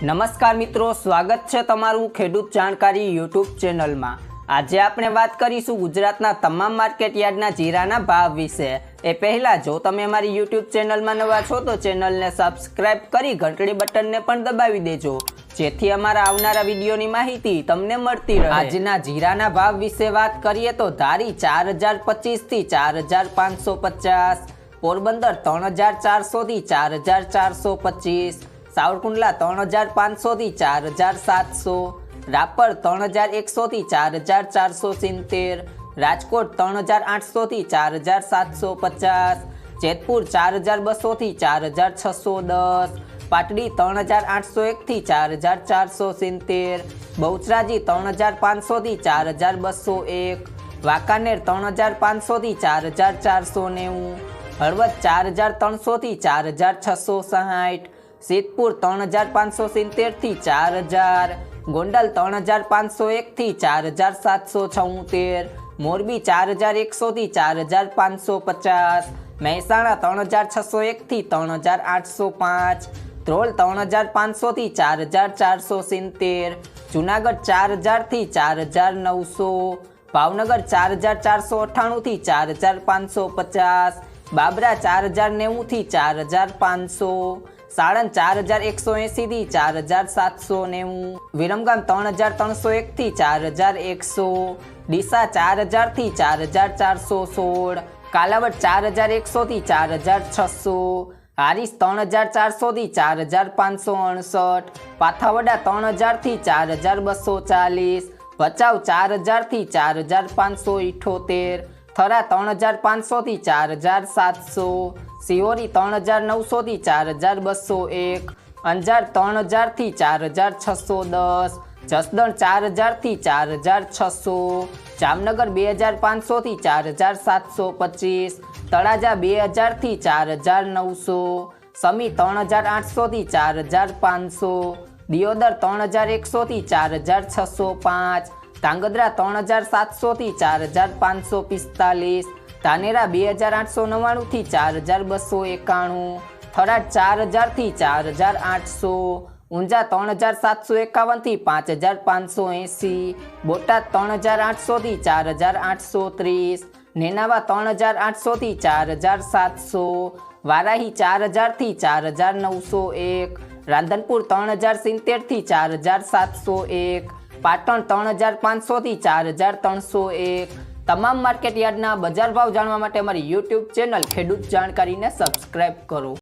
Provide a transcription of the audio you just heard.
નમસ્કાર મિત્રો, સ્વાગત છે તમારું ખેડૂત જાણકારી યુટ્યુબ ચેનલમાં. આજે આપણે વાત કરીશું ગુજરાતના તમામ માર્કેટ યાર્ડના જીરાના ભાવ વિશે. એ પહેલાં, જો તમે અમારી યુટ્યુબ ચેનલમાં નવા છો, તો ચેનલને સબસ્ક્રાઇબ કરી ઘંટડી બટનને પણ દબાવી દેજો, જેથી અમારા આવનારા વિડીયોની માહિતી તમને મળતી રહે. આજના જીરાના ભાવ વિશે વાત કરીએ તો ધારી ચાર હજાર પચીસથી ચાર હજાર પાંચસો પચાસ, પોરબંદર ત્રણ હજાર ચારસોથી ચાર હજાર ચારસો પચીસ સાવરકુંડલા ત્રણ હજાર પાંચસોથી ચાર હજાર સાતસો રાપર ત્રણ હજાર એકસોથી ચાર હજાર ચારસો સિત્તેર રાજકોટ ત્રણ હજાર આઠસોથી ચાર હજાર સાતસો પચાસ જેતપુર ચાર હજાર બસોથી ચાર હજાર છસો દસ પાટડી ત્રણ હજાર આઠસો એકથી ચાર હજાર ચારસો સિત્તેર બહુચરાજી ત્રણ હજાર પાંચસોથી ચાર હજાર બસો એક વાંકાનેર ત્રણ હજાર પાંચસોથી ચાર હજાર ચારસો નેવું હળવદ ચાર હજાર ત્રણસોથી ચાર હજાર છસો સાહીઠ સિદ્ધપુર ત્રણ હજાર પાંચસો સિત્તેરથી ચાર હજાર, ગોંડલ ત્રણ હજાર પાંચસો એકથી ચાર હજાર સાતસો છોતેર, મોરબી ચાર હજાર એકસોથી ચાર હજાર પાંચસો પચાસ, મહેસાણા ત્રણ હજાર છસો એકથી ત્રણ હજાર આઠસો પાંચ, ધ્રોલ ત્રણ હજાર પાંચસોથી ચાર હજાર ચારસો સિત્તેર, જુનાગઢ ચાર હજારથી ચાર હજાર નવસો, ભાવનગર ચાર હજાર ચારસો અઠ્ઠાણુંથી ચાર હજાર પાંચસો પચાસ બાબરા ચાર હજાર નેવુંથી ચાર હજાર પાંચસો સાણંદ ચાર હજાર એકસો એંસીથી ચાર હજાર સાતસો નેવું વિરમગામ ત્રણ હજાર ત્રણસો એકથી ચાર હજાર એકસો ડીસા ચાર હજારથી ચાર હજાર ચારસો સોળ કાલાવડ ચાર હજાર એકસોથી ચાર હજાર છસો હારીસ ત્રણ હજાર ચારસોથી ચાર હજાર પાંચસો અડસઠ પાથાવડા ત્રણ હજારથી ચાર હજાર બસો ચાલીસ ભચાઉ ચાર હજારથી ચાર હજાર પાંચસો ઇઠોતેર થરા ત્રણ હજાર પાંચસોથી ચાર હજાર સાતસો, સિયોરી ત્રણ હજાર નવસોથી ચાર હજાર બસો એક, અંજાર ત્રણ હજારથી ચાર હજાર છસો દસ, જસદણ ચાર હજારથી ચાર હજાર છસો, જામનગર બે હજાર પાંચસોથી ચાર હજાર સાતસો પચીસ, તળાજા બે હજારથી ચાર હજાર નવસો, સમી ત્રણ હજાર આઠસોથી ચાર હજાર પાંચસો, દિયોદર ત્રણ હજાર એકસોથી ચાર હજાર છસો પાંચ ધાંગધ્રા ત્રણ હજાર સાતસોથી ચાર હજાર પાંચસો પિસ્તાલીસ, ધાનેરા બે હજાર આઠસો નવ્વાણુંથી ચાર હજાર બસો એકાણું, થરાદ ચાર હજારથી ચાર હજાર આઠસો, ઊંઝા ત્રણ હજાર સાતસો એકાવનથી પાંચ હજાર પાંચસો એંસી, બોટાદ ત્રણ હજાર આઠસોથી ચાર હજાર આઠસો ત્રીસ, નેનાવા ત્રણ હજાર આઠસોથી ચાર હજાર સાતસો, વારાહી ચાર હજારથી ચાર હજાર નવસો એક, રાંધનપુર ત્રણ હજાર સિત્તેરથી ચાર હજાર સાતસો એક પાટણ ત્રણ હજાર પાંચસોથી ચાર હજાર ત્રણસો એક. તમામ માર્કેટ યાર્ડના બજાર ભાવ જાણવા માટે અમારી યુટ્યુબ ચેનલ ખેડૂત જાણકારીને સબસ્ક્રાઇબ કરો.